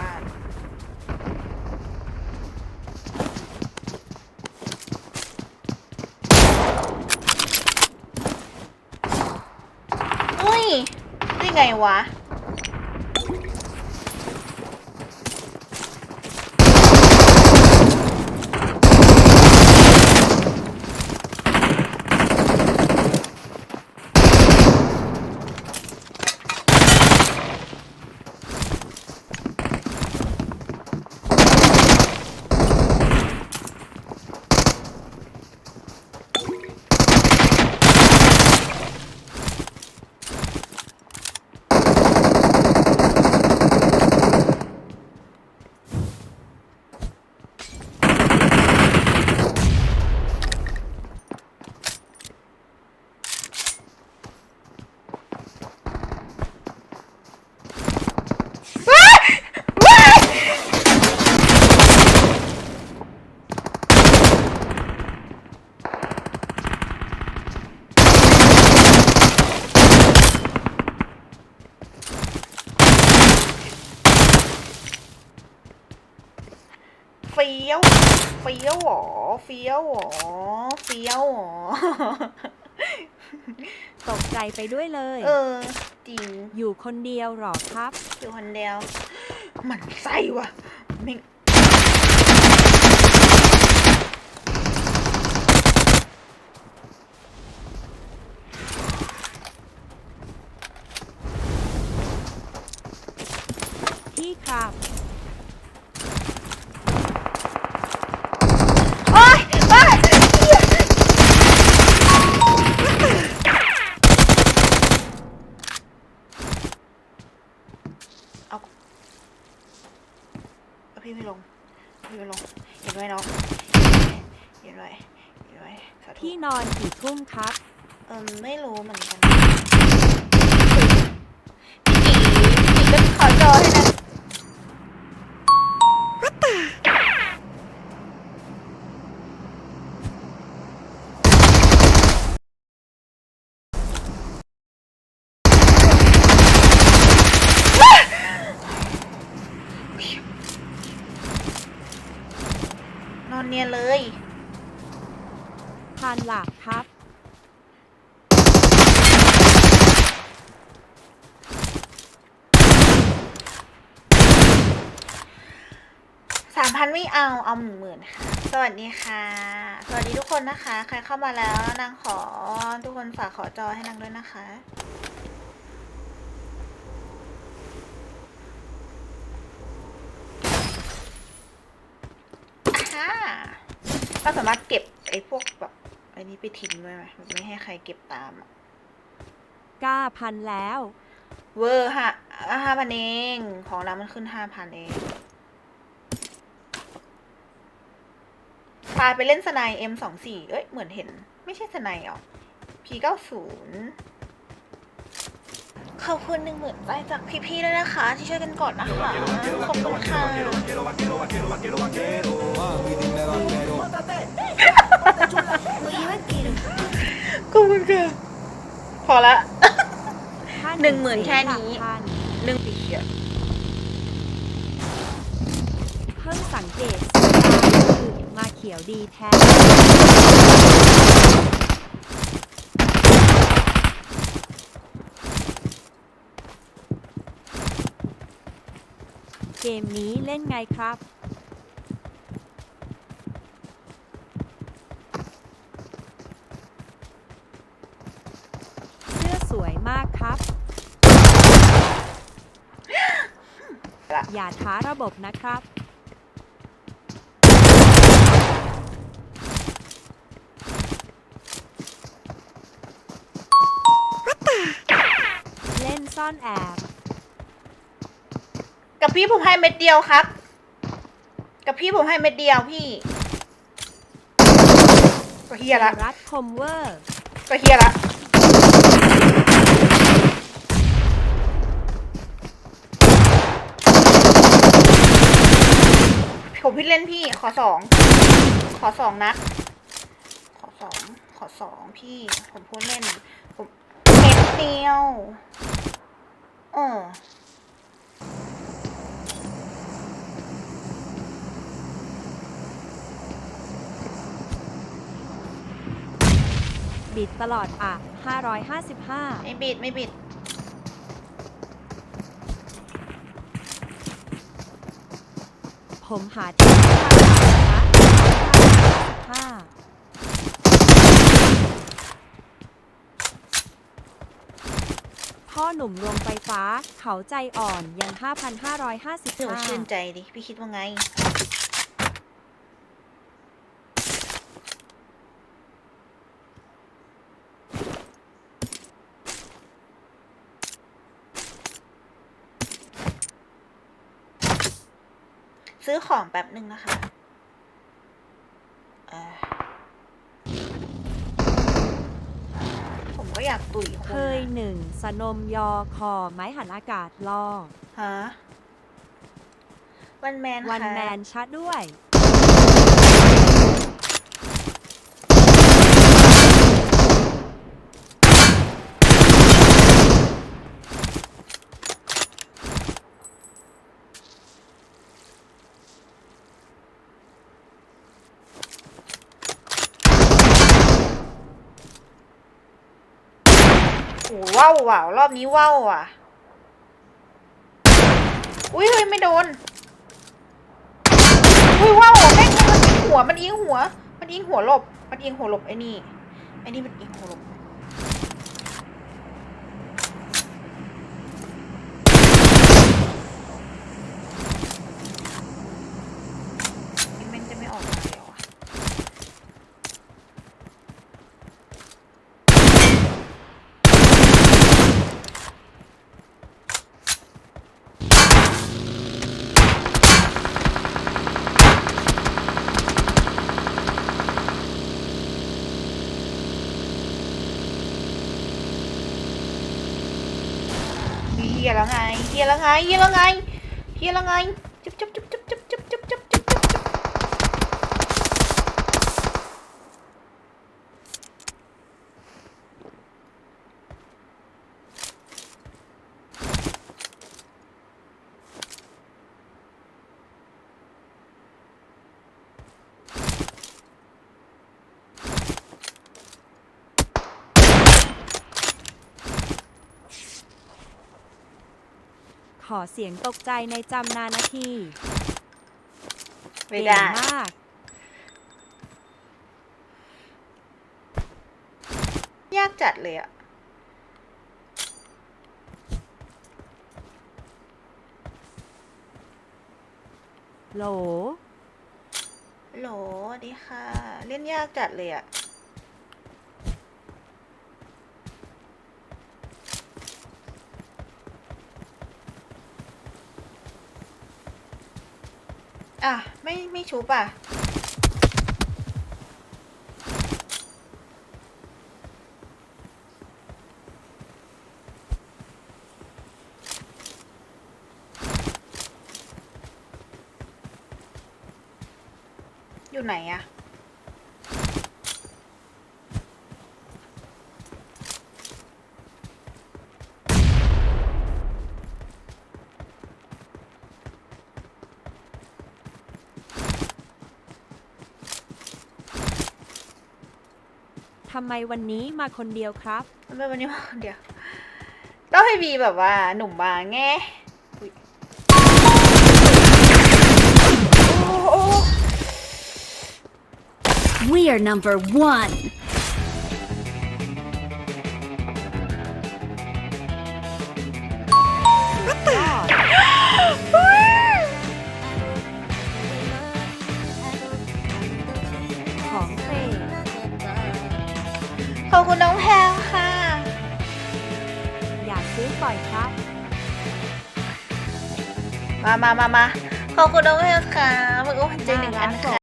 บ้าน อุ้ย ได้ไงวะ เฟี้ยว เฟี้ยวหรอ เฟี้ยวหรอ เฟี้ยวหรอ ตกใจไปด้วยเลย เออ จริง อยู่คนเดียวหรอครับ อยู่คนเดียวหมันไส้ว่ะแม่ง พี่ครับ โอ๊ยโอ๊ยเอาเอาพี่ไม่ลง พี่ไม่ลงเห็นไว้น้องเห็นไว้เห็นไว้สาธุพี่นอนกี่ทุ่มครับ เออไม่รู้เหมือนกันพี่กีพี่กีก็ขอจอให้นะนอน เนียนเลยทานหลักครับ สามพันไม่เอาเอาหนึ่งหมื่นค่ะ สวัสดีค่ะ สวัสดีทุกคนนะคะ ใครเข้ามาแล้วนางขอทุกคนฝากขอจอให้นางด้วยนะคะ อ่าฮะ ก็สามารถเก็บไอ้พวกแบบไอ้นี้ไปทิ้งไว้ไหมแบบไม่ให้ใครเก็บตามอะก้าพันแล้ว เวอร์ฮะห้าพันเอง ของเรามันขึ้นห้าพันเองพาไปเล่นสไนเอ็มสองสี่เอ้ย เหมือนเห็น ไม่ใช่สไนหรอพีเก้าศูนย์ ขอบคุณหนึ่งหมื่นใจจากพี่ๆด้วยนะคะ ที่ช่วยกันกดนะคะ ขอบคุณค่ะขอบคุณค่ะพอละหนึ่งหมื่นแค่นี้หนึ่งปีอะเพิ่งสังเกตคือมาเขียวดีแท้ มนี้เล่นไงครับ เสื้อสวยมากครับ อย่าท้าระบบนะครับ เล่นซ่อนแอบ กับพี่ผมให้เม็ดเดียวครับ กับพี่ผมให้เม็ดเดียวพี่ ก็เฮียละรัดคมเวอร์ ก็เฮียละผมพี่เล่นพี่ ขอสอง ขอสองนัดขอสอง ขอสองพี่ ผมพูดเล่น ผมเม็ดเดียว เออ บิดตลอดอะ 555 ไม่บิด ไม่บิด ผมหาที่ไม่ได้นะ555พ่อหนุ่มโรงไฟฟ้า เขาใจอ่อนยันหนูชื่น5,555ใจดิ พี่คิดว่าไง ซื้อของแป๊บหนึ่งนะคะเอ่อผมก็อยากตุ๋ยคเคนยนะหนึ่งสนมยอคอไม้หันอากาศลอฮะวันแมนวันค่ะแมนชัดด้วย ว้าวว่ารอบนี้ว้าวว่ะ อุ้ยเฮ้ยไม่โดน อุ้ยว้าวแม่งมันยิงหัว มันยิงหัว มันยิงหัวหลบ มันยิงหัวหลบไอ้นี่ ไอ้นี่มันยิงหัวหลบ นี่แม่งจะไม่ออกมาแล้วอะ เฮียแล้วไงเฮียแล้วไงเฮียแล้วไงเฮียแล้วไง ขอเสียงตกใจในจำนานนาทีไม่ได้เก่งมาก ยากจัดเลยอะโหล โหลสวัสดีค่ะ เล่นยากจัดเลยอะ อะ ไม่ไม่ชุบอะ อยู่ไหนอะำไมวันนี้มาคนเดียวครับ ทำไมวันนี้มาคนเดียว ต้องให้มีแบบว่าหนุ่มมาแงอุ๊ยโอ้โอ้ We are number one. มามาขอบคุณน้องแพลค่ะ